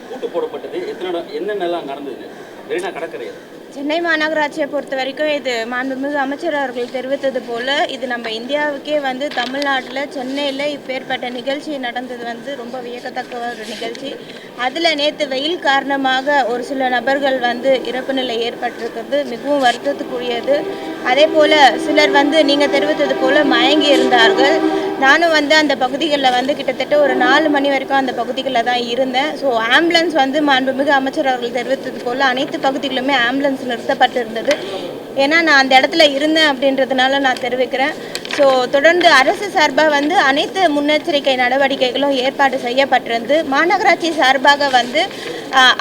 கூட்டு போடப்பட்டது. எத்தனை என்னென்னலாம் நடந்தது? மெரினா கடற்கரையில். சென்னை மாநகராட்சியை பொறுத்த வரைக்கும் இது மாண்புமிகு அமைச்சர் அவர்கள் தெரிவித்தது போல இது நம்ம இந்தியாவுக்கே வந்து தமிழ்நாட்டில் சென்னையில் இப்பேற்பட்ட நிகழ்ச்சி நடந்தது வந்து ரொம்ப வியக்கத்தக்க ஒரு நிகழ்ச்சி. அதில் நேற்று வெயில் காரணமாக ஒரு சில நபர்கள் வந்து இறப்பு நிலை ஏற்பட்டிருக்கிறது மிகவும் வருத்தத்துக்குரியது. அதே போல் சிலர் வந்து நீங்கள் தெரிவித்தது போல் மயங்கி இருந்தார்கள். நானும் வந்து அந்த பகுதிகளில் வந்து கிட்டத்தட்ட ஒரு நாலு மணி வரைக்கும் அந்த பகுதிகளில் தான் இருந்தேன். ஸோ ஆம்புலன்ஸ் வந்து மாண்புமிகு அமைச்சர் அவர்கள் தெரிவித்தது போல் அனைத்து பகுதிகளுமே ஆம்புலன்ஸ் நிறுத்தப்பட்டிருந்தது. ஏன்னா நான் அந்த இடத்துல இருந்தேன் அப்படின்றதுனால நான் தெரிவிக்கிறேன். ஸோ தொடர்ந்து அரசு சார்பாக வந்து அனைத்து முன்னெச்சரிக்கை நடவடிக்கைகளும் ஏற்பாடு செய்யப்பட்டிருந்து மாநகராட்சி சார்பாக வந்து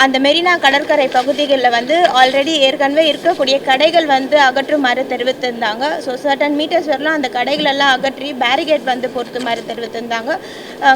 அந்த மெரினா கடற்கரை பகுதிகளில் வந்து ஆல்ரெடி ஏற்கனவே இருக்கக்கூடிய கடைகள் வந்து அகற்றுமாறு தெரிவித்திருந்தாங்க. ஸோ சர்டன் மீட்டர்ஸ் வரலாம் அந்த கடைகளெல்லாம் அகற்றி பேரிகேட் வந்து பொருத்துமாறு தெரிவித்திருந்தாங்க.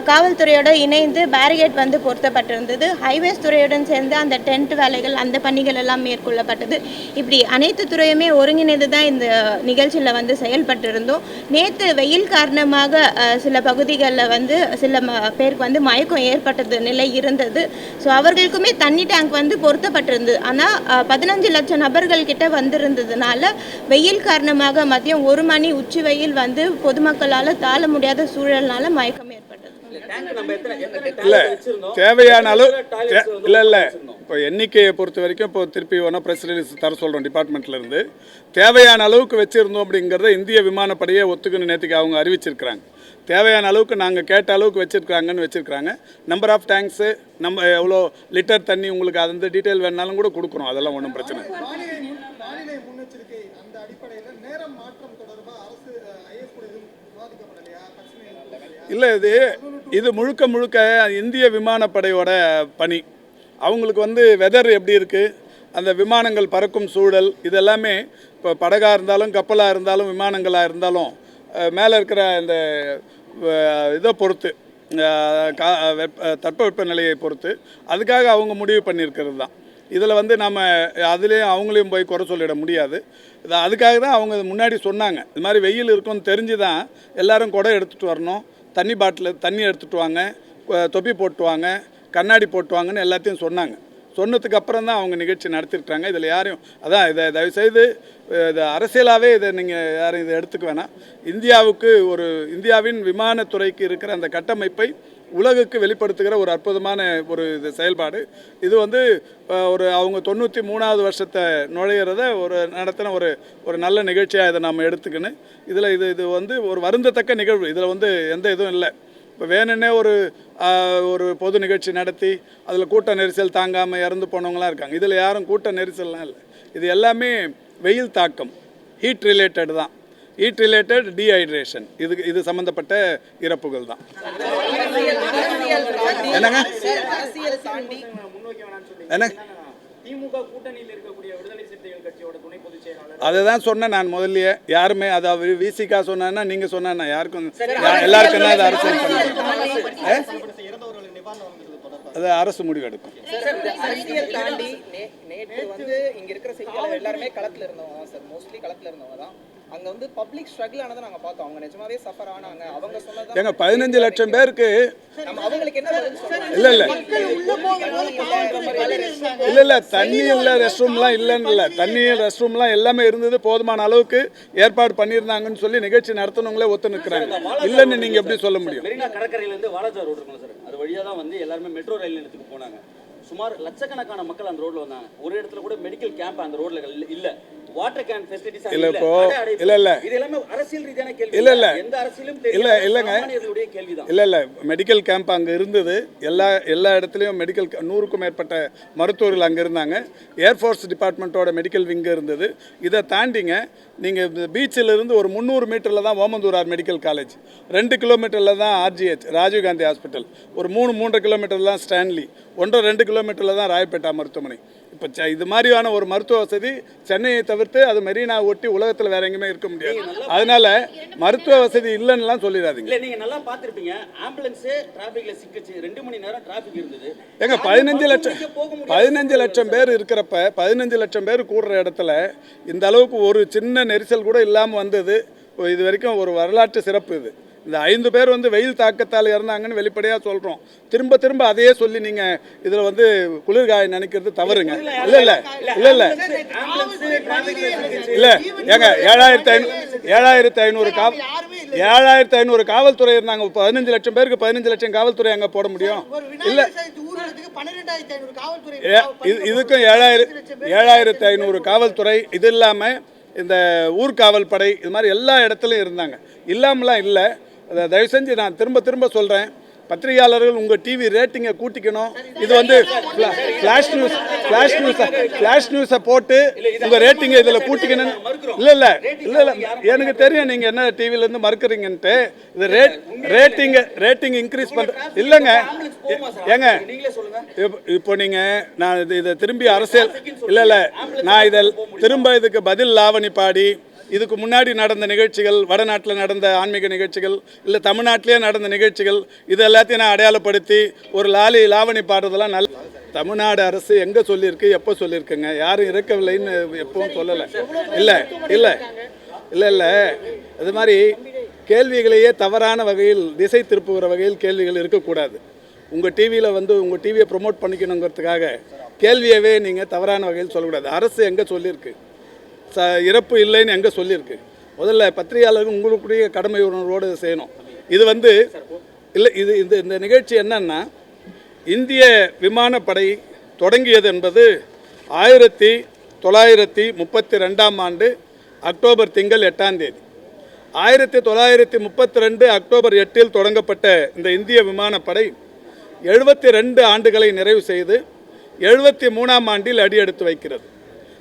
காவல்துறையோடு இணைந்து பேரிகேட் வந்து பொருத்தப்பட்டிருந்தது. ஹைவேஸ் துறையுடன் சேர்ந்து அந்த டென்ட் வேலைகள் அந்த பணிகள் எல்லாம் மேற்கொள்ளப்பட்டது. இப்படி அனைத்து துறையுமே ஒருங்கிணைந்து தான் இந்த நிகழ்ச்சியில் வந்து செயல்பட்டு இருந்தோம் நேற்று வெயில் காரணமாக சில பகுதிகளில் வந்து சில ம பேருக்கு வந்து மயக்கம் ஏற்பட்டது நிலை இருந்தது. ஸோ அவர்களுக்குமே தண்ணி டேங்க் வந்து பொருத்தப்பட்டிருந்தது ஆனால் பதினஞ்சு லட்சம் நபர்கள் கிட்ட வந்திருந்ததுனால வெயில் காரணமாக மதியம் ஒரு மணி உச்சி வெயில் வந்து பொதுமக்களால் தாழ முடியாத சூழல்னால மயக்கம் ஏற்பட்டது. டேங்க் நம்ம எத்தனை எத்தனை இல்லை தேவையான அளவு இல்லை இல்லை. இப்போ எண்ணிக்கையை பொறுத்த வரைக்கும் இப்போ திருப்பி ஒன்றா ப்ரெஸ் ரிலீஸ் தர சொல்கிறோம் டிபார்ட்மெண்ட்லேருந்து தேவையான அளவுக்கு வச்சுருந்தோம் அப்படிங்கிறத இந்திய விமானப்படையே ஒத்துக்குன்னு நேற்றுக்கு அவங்க அறிவிச்சிருக்கிறாங்க. தேவையான அளவுக்கு நாங்கள் கேட்ட அளவுக்கு வச்சுருக்காங்கன்னு வச்சுருக்கிறாங்க. நம்பர் ஆஃப் டேங்க்ஸு நம்ம எவ்வளோ லிட்டர் தண்ணி உங்களுக்கு அது வந்து டீட்டெயில் வேணாலும் கூட கொடுக்குறோம் அதெல்லாம் ஒன்றும் பிரச்சனை இல்லை. இல்லை இது இது முழுக்க முழுக்க இந்திய விமானப்படையோட பணி. அவங்களுக்கு வந்து வெதர் எப்படி இருக்குது அந்த விமானங்கள் பறக்கும் சூழல் இதெல்லாமே இப்போ படகாக இருந்தாலும் கப்பலாக இருந்தாலும் விமானங்களாக இருந்தாலும் மேலே இருக்கிற இந்த இதை பொறுத்து கா வெப்ப தட்பவெப்ப நிலையை பொறுத்து அதுக்காக அவங்க முடிவு பண்ணியிருக்கிறது தான். இதில் வந்து நம்ம அதுலேயும் அவங்களையும் போய் குறை சொல்லிட முடியாது. இது அதுக்காக தான் அவங்க முன்னாடி சொன்னாங்க. இது மாதிரி வெயில் இருக்கும்னு தெரிஞ்சு தான் எல்லாரும் குடம் எடுத்துகிட்டு வரணும். தண்ணி பாட்டில் தண்ணி எடுத்துகிட்டு வாங்க. தொப்பி போட்டுவாங்க கண்ணாடி போட்டுவாங்கன்னு எல்லாத்தையும் சொன்னாங்க. சொன்னதுக்கு அப்புறம் தான் அவங்க நிகழ்ச்சி நடத்திருக்காங்க இதில் யாரையும் அதான் இதை தயவுசெய்து இது அரசியலாகவே இதை நீங்கள் யாரும் இதை எடுத்துக்க வேணாம். இந்தியாவுக்கு ஒரு இந்தியாவின் விமானத்துறைக்கு இருக்கிற அந்த கட்டமைப்பை உலகுக்கு வெளிப்படுத்துகிற ஒரு அற்புதமான ஒரு இது செயல்பாடு. இது வந்து ஒரு அவங்க தொண்ணூற்றி மூணாவது வருஷத்தை நுழையிறத ஒரு நடத்தின ஒரு ஒரு நல்ல நிகழ்ச்சியாக இதை நம்ம எடுத்துக்கணும். இதில் இது இது வந்து ஒரு வருந்தத்தக்க நிகழ்வு. இதில் வந்து எந்த இதுவும் இல்லை. இப்போ வேணுன்னே ஒரு ஒரு பொது நிகழ்ச்சி நடத்தி அதில் கூட்ட நெரிசல் தாங்காமல் இறந்து போனவங்களாம் இருக்காங்க. இதில் யாரும் கூட்ட நெரிசல்லாம் இல்லை. இது எல்லாமே வெயில் தாக்கம். ஹீட் ரிலேட்டட் தான். ஹீட் ரிலேட்டட் டீஹைட்ரேஷன் இது இது சம்மந்தப்பட்ட இறப்புகள் தான். என்னங்க? என்ன? திமுக கூட்டணியில் இருக்கக்கூடிய விடுதலை சிறுத்தைகள் கட்சியோட துணை பொதுச் செயலாளர். அதை தான் சொன்னேன் நான் முதல்லயே. யாருமே அதை அவர் விசிகா சொன்னா நீங்கள் சொன்னா யாருக்கும் எல்லாருக்கும் என்ன அது அரசியல் அது அரசு தாண்டி நே- நேற்று வந்து இங்க இருக்கிற செய்தியாளர் எல்லாருமே களத்துல இருந்தவங்க தான் சார் மோஸ்ட்லி களத்துல இருந்தவங்க தான். அங்க வந்து பப்ளிக் ஸ்ட்ரகிள் ஆனதை நாங்க பார்த்தோம். அவங்க நிஜமாவே சஃபர் ஆனாங்க. அவங்க சொன்னது ஏங்க பதினஞ்சு லட்சம் பேருக்கு நம்ம அவங்களுக்கு என்ன இல்லை இல்லை. இல்லை இல்லை. தண்ணி இல்லை ரெஸ்ட் ரூம்லாம் இல்லைன்னு இல்லை. தண்ணி ரெஸ்ட் ரூம்லாம் எல்லாமே இருந்தது போதுமான அளவுக்கு ஏற்பாடு பண்ணியிருந்தாங்கன்னு சொல்லி நிகழ்ச்சி நடத்தினவங்களே ஒத்து நிற்கிறாங்க. இல்லைன்னு நீங்கள் எப்படி சொல்ல முடியும்? மெரினா கடற்கரையிலேருந்து வாலாஜா ரோடு இருக்குல்ல சார். அது வழியாக தான் வந்து எல்லாருமே மெட்ரோ ரயில் நிலையத்துக்கு போனாங்க. சுமார் லட்சக்கணக்கான மக்கள் அந்த ரோட்ல வந்தாங்க. ஒரு இடத்துல கூட மெடிக்கல் கேம்ப் அந்த ரோட்ல இல்ல- இல்ல. வாட்டர் கேன் ஃபெசிலிட்டிஸ் இல்ல, இப்போ- இல்ல, இல்ல. இது எல்லாமே அரசியல் ரீதியான கேள்வி. இல்ல, இல்ல. எந்த அரசியலும் இல்ல, தெரியாத இல்லங்க. சாமானியர்களுடைய கேள்விதான். இல்லை இல்லை. மெடிக்கல் கேம்ப் அங்கே இருந்தது. எல்லா எல்லா இடத்துலையும் மெடிக்கல் நூறுக்கும் மேற்பட்ட மருத்துவர்கள் அங்கே இருந்தாங்க. ஏர்ஃபோர்ஸ் டிபார்ட்மெண்ட்டோட மெடிக்கல் விங்கு இருந்தது. இதை தாண்டிங்க நீங்கள் பீச்சில் இருந்து ஒரு முந்நூறு மீட்டரில் தான் ஓமந்தூரார் மெடிக்கல் காலேஜ் ரெண்டு கிலோமீட்டரில் தான் ஆர்ஜிஹெச் ராஜீவ்காந்தி ஹாஸ்பிட்டல் ஒரு மூணு மூன்றரை கிலோமீட்டர் தான் ஸ்டான்லி ஒன்றரை ரெண்டு கிலோமீட்டரில் தான் ராயப்பேட்டா மருத்துவமனை. இப்போ ச- இது மாதிரியான ஒரு மருத்துவ வசதி சென்னையை தவிர்த்து அது மெரினா ஒட்டி உலகத்தில் வேற எங்கேயுமே இருக்க முடியாது. அதனால மருத்துவ வசதி இல்லைன்னுலாம் சொல்லிடாதீங்க. இல்ல நீங்க நல்லா பார்த்திருப்பீங்க ஆம்புலன்ஸே டிராபிக்ல சிக்கிச்சு ரெண்டு மணி நேரம் டிராபிக் இருந்தது யாரும் பதினஞ்சு லட்சம் பதினஞ்சு லட்சம் பேர் இருக்கிறப்ப பதினஞ்சு லட்சம் பேர் கூடுற இடத்துல இந்த அளவுக்கு ஒரு சின்ன நெரிசல் கூட இல்லாமல் வந்தது. இது வரைக்கும் ஒரு வரலாற்று சிறப்பு இது. இந்த ஐந்து பேர் வந்து வெயில் தாக்கத்தால் இறந்தாங்கன்னு வெளிப்படையாக சொல்கிறோம் திரும்ப திரும்ப அதையே சொல்லி நீங்கள் இதில் வந்து குளிர்காய நினைக்கிறது தவறுங்க. இல்லை இல்லை இல்லை இல்லை இல்லை ஏங்க ஏழாயிரத்தி ஐநூறு ஏழாயிரத்தி ஐநூறு காவல் ஏழாயிரத்தி ஐநூறு காவல்துறை இருந்தாங்க. பதினஞ்சு லட்சம் பேருக்கு பதினஞ்சு லட்சம் காவல்துறை அங்கே போட முடியும். இல்லை. இதுக்கும் ஏழாயிரம் ஏழாயிரத்தி ஐநூறு காவல்துறை இது இல்லாமல் இந்த ஊர்காவல் படை இது மாதிரி எல்லா இடத்துலையும் இருந்தாங்க. இல்லாமலாம் இல்லை. தயவு செஞ்சு நான் திரும்ப திரும்ப சொல்கிறேன் பத்திரிகையாளர்கள் உங்கள் டிவி ரேட்டிங்கை கூட்டிக்கணும். இது வந்து ஃப்ளாஷ் நியூஸ் ஃப்ளாஷ் நியூஸை ஃப்ளாஷ் நியூஸை போட்டு உங்கள் ரேட்டிங்கை இதில் கூட்டிக்கணும் இல்லை இல்லை இல்லை இல்லை. எனக்கு தெரியும் நீங்கள் என்ன டிவிலேருந்து மறுக்கிறீங்கன்ட்டு. இது ரேட் ரேட்டிங்கை ரேட்டிங் இன்க்ரீஸ் பண்ணுற இல்லைங்க. ஏங்க இப்போ- இப்போ நான் இது இதை திரும்பி அரசியல் இல்லை இல்லை. நான் இதில் திரும்ப இதுக்கு பதில் லாவணி பாடி இதுக்கு முன்னாடி நடந்த நிகழ்ச்சிகள் வடநாட்டில் நடந்த ஆன்மீக நிகழ்ச்சிகள் இல்லை தமிழ்நாட்டிலே நடந்த நிகழ்ச்சிகள் இது எல்லாத்தையும் நான் அடையாளப்படுத்தி ஒரு லாலி லாவணி பாடுறதெல்லாம் நல்ல தமிழ்நாடு அரசு எங்கே சொல்லியிருக்கு எப்போ சொல்லியிருக்குங்க? யாரும் இறக்கவில்லைன்னு எப்பவும் சொல்லலை. இல்லை இல்லை இல்லை இல்லை. அது மாதிரி கேள்விகளையே தவறான வகையில் திசை திருப்புகிற வகையில் கேள்விகள் இருக்கக்கூடாது. உங்கள் டிவியில் வந்து உங்கள் டிவியை ப்ரொமோட் பண்ணிக்கணுங்கிறதுக்காக கேள்வியவே நீங்கள் தவறான வகையில் சொல்லக்கூடாது. அரசு எங்கே சொல்லியிருக்கு? ச இறப்பு இல்லைன்னு எங்கே சொல்லியிருக்கு? முதல்ல பத்திரிகையாளர்கள் உங்களுக்குரிய கடமை உணர்வோடு இதை செய்யணும். இது வந்து இல்லை இது இந்த இந்த நிகழ்ச்சி என்னன்னா இந்திய விமானப்படை தொடங்கியது என்பது ஆயிரத்தி தொள்ளாயிரத்தி முப்பத்தி ரெண்டாம் ஆண்டு அக்டோபர் திங்கள் எட்டாம் தேதி. ஆயிரத்தி தொள்ளாயிரத்தி முப்பத்தி ரெண்டு அக்டோபர் எட்டில் தொடங்கப்பட்ட இந்த இந்திய விமானப்படை எழுபத்தி ரெண்டு ஆண்டுகளை நிறைவு செய்து எழுபத்தி மூணாம் ஆண்டில் அடியெடுத்து வைக்கிறது.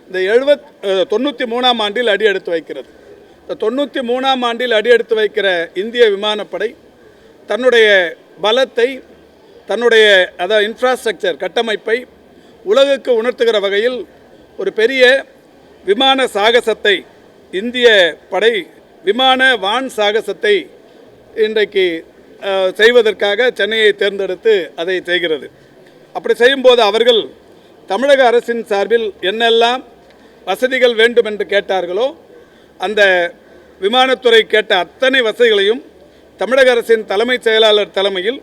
இந்த எழுபத் தொண்ணூற்றி மூணாம் ஆண்டில் அடி எடுத்து வைக்கிறது. இந்த தொண்ணூற்றி மூணாம் ஆண்டில் அடி எடுத்து வைக்கிற இந்திய விமானப்படை தன்னுடைய பலத்தை தன்னுடைய அதாவது இன்ஃப்ராஸ்ட்ரக்சர் கட்டமைப்பை உலகுக்கு உணர்த்துகிற வகையில் ஒரு பெரிய விமான சாகசத்தை இந்திய படை விமான வான் சாகசத்தை இன்றைக்கு செய்வதற்காக சென்னையை தேர்ந்தெடுத்து அதை செய்கிறது. அப்படி செய்யும்போது அவர்கள் தமிழக அரசின் சார்பில் என்னெல்லாம் வசதிகள் வேண்டும் என்று கேட்டார்களோ அந்த விமானத்துறை கேட்ட அத்தனை வசதிகளையும் தமிழக அரசின் தலைமைச் செயலாளர் தலைமையில்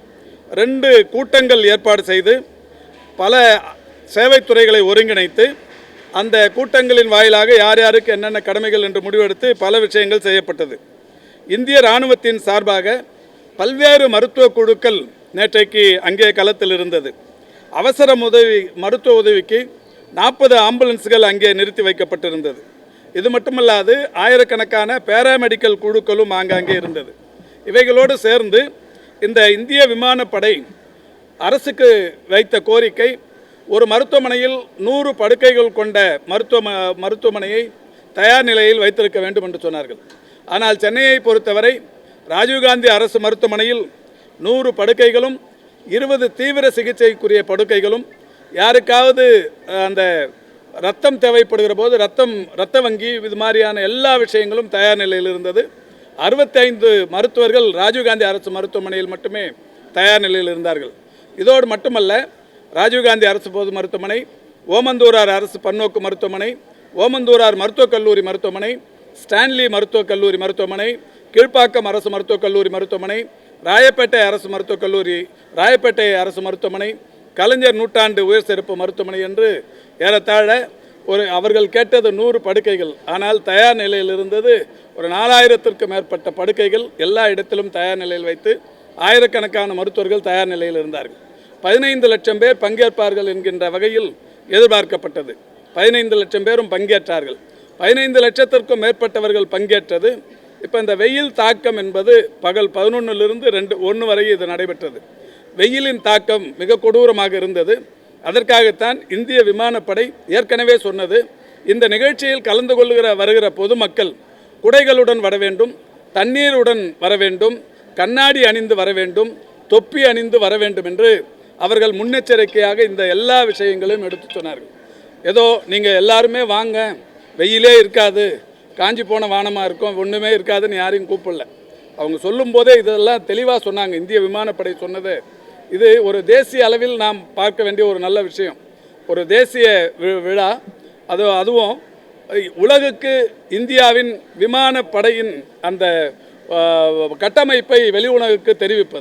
ரெண்டு கூட்டங்கள் ஏற்பாடு செய்து பல சேவைத்துறைகளை ஒருங்கிணைத்து அந்த கூட்டங்களின் வாயிலாக யார் யாருக்கு என்னென்ன கடமைகள் என்று முடிவெடுத்து பல விஷயங்கள் செய்யப்பட்டது. இந்திய இராணுவத்தின் சார்பாக பல்வேறு மருத்துவ குழுக்கள் நேற்றைக்கு அங்கே களத்தில் இருந்தது. அவசர உதவி மருத்துவ உதவிக்கு நாற்பது ஆம்புலன்ஸ்கள் அங்கே நிறுத்தி வைக்கப்பட்டிருந்தது. இது மட்டுமல்லாது ஆயிரக்கணக்கான பேராமெடிக்கல் குழுக்களும் ஆங்காங்கே இருந்தது. இவைகளோடு சேர்ந்து இந்த இந்திய விமானப்படை அரசுக்கு வைத்த கோரிக்கை ஒரு மருத்துவமனையில் நூறு படுக்கைகள் கொண்ட மருத்துவ மருத்துவமனையை தயார் நிலையில் வைத்திருக்க வேண்டும் என்று சொன்னார்கள். ஆனால் சென்னையை பொறுத்தவரை ராஜீவ்காந்தி அரசு மருத்துவமனையில் நூறு படுக்கைகளும் இருபது தீவிர சிகிச்சைக்குரிய படுக்கைகளும் யாருக்காவது அந்த ரத்தம் தேவைப்படுகிற போது ரத்தம் ரத்த வங்கி இது மாதிரியான எல்லா விஷயங்களும் தயார் நிலையில் இருந்தது. அறுபத்தைந்து மருத்துவர்கள் ராஜீவ்காந்தி அரசு மருத்துவமனையில் மட்டுமே தயார் நிலையில் இருந்தார்கள். இதோடு மட்டுமல்ல ராஜீவ்காந்தி அரசு பொது மருத்துவமனை ஓமந்தூரார் அரசு பன்னோக்கு மருத்துவமனை ஓமந்தூரார் மருத்துவக் கல்லூரி மருத்துவமனை ஸ்டான்லி மருத்துவக் கல்லூரி மருத்துவமனை கீழ்ப்பாக்கம் அரசு மருத்துவக் கல்லூரி மருத்துவமனை ராயப்பேட்டை அரசு மருத்துவக் கல்லூரி ராயப்பேட்டை அரசு மருத்துவமனை கலைஞர் நூற்றாண்டு உயர் சிறப்பு மருத்துவமனை என்று ஏறத்தாழ ஒரு அவர்கள் கேட்டது நூறு படுக்கைகள். ஆனால் தயார் நிலையில் இருந்தது ஒரு நாலாயிரத்திற்கும் மேற்பட்ட படுக்கைகள் எல்லா இடத்திலும் தயார் நிலையில் வைத்து ஆயிரக்கணக்கான மருத்துவர்கள் தயார் நிலையில் இருந்தார்கள். பதினைந்து லட்சம் பேர் பங்கேற்பார்கள் என்கின்ற வகையில் எதிர்பார்க்கப்பட்டது. பதினைந்து லட்சம் பேரும் பங்கேற்றார்கள். பதினைந்து லட்சத்திற்கும் மேற்பட்டவர்கள் பங்கேற்றது. இப்போ இந்த வெயில் தாக்கம் என்பது பகல் பதினொன்றிலிருந்து ரெண்டு ஒன்று வரை இது நடைபெற்றது. வெயிலின் தாக்கம் மிக கொடூரமாக இருந்தது. அதற்காகத்தான் இந்திய விமானப்படை ஏற்கனவே சொன்னது. இந்த நிகழ்ச்சியில் கலந்து கொள்கிற வருகிற பொதுமக்கள் குடைகளுடன் வர வேண்டும் தண்ணீருடன் வர வேண்டும் கண்ணாடி அணிந்து வர வேண்டும் தொப்பி அணிந்து வர வேண்டும் என்று அவர்கள் முன்னெச்சரிக்கையாக இந்த எல்லா விஷயங்களையும் எடுத்து சொன்னார்கள். ஏதோ நீங்கள் எல்லாருமே வாங்க வெயிலே இருக்காது காஞ்சி போன வானமாக இருக்கும் ஒன்றுமே இருக்காதுன்னு யாரையும் கூப்பிடல. அவங்க சொல்லும்போதே இதெல்லாம் தெளிவாக சொன்னாங்க. இந்திய விமானப்படை சொன்னது இது ஒரு தேசிய அளவில் நாம் பார்க்க வேண்டிய ஒரு நல்ல விஷயம். ஒரு தேசிய வி- விழா. அது அதுவும் உலகுக்கு இந்தியாவின் விமானப்படையின் அந்த கட்டமைப்பை வெளி உலகுக்கு தெரிவிப்பது.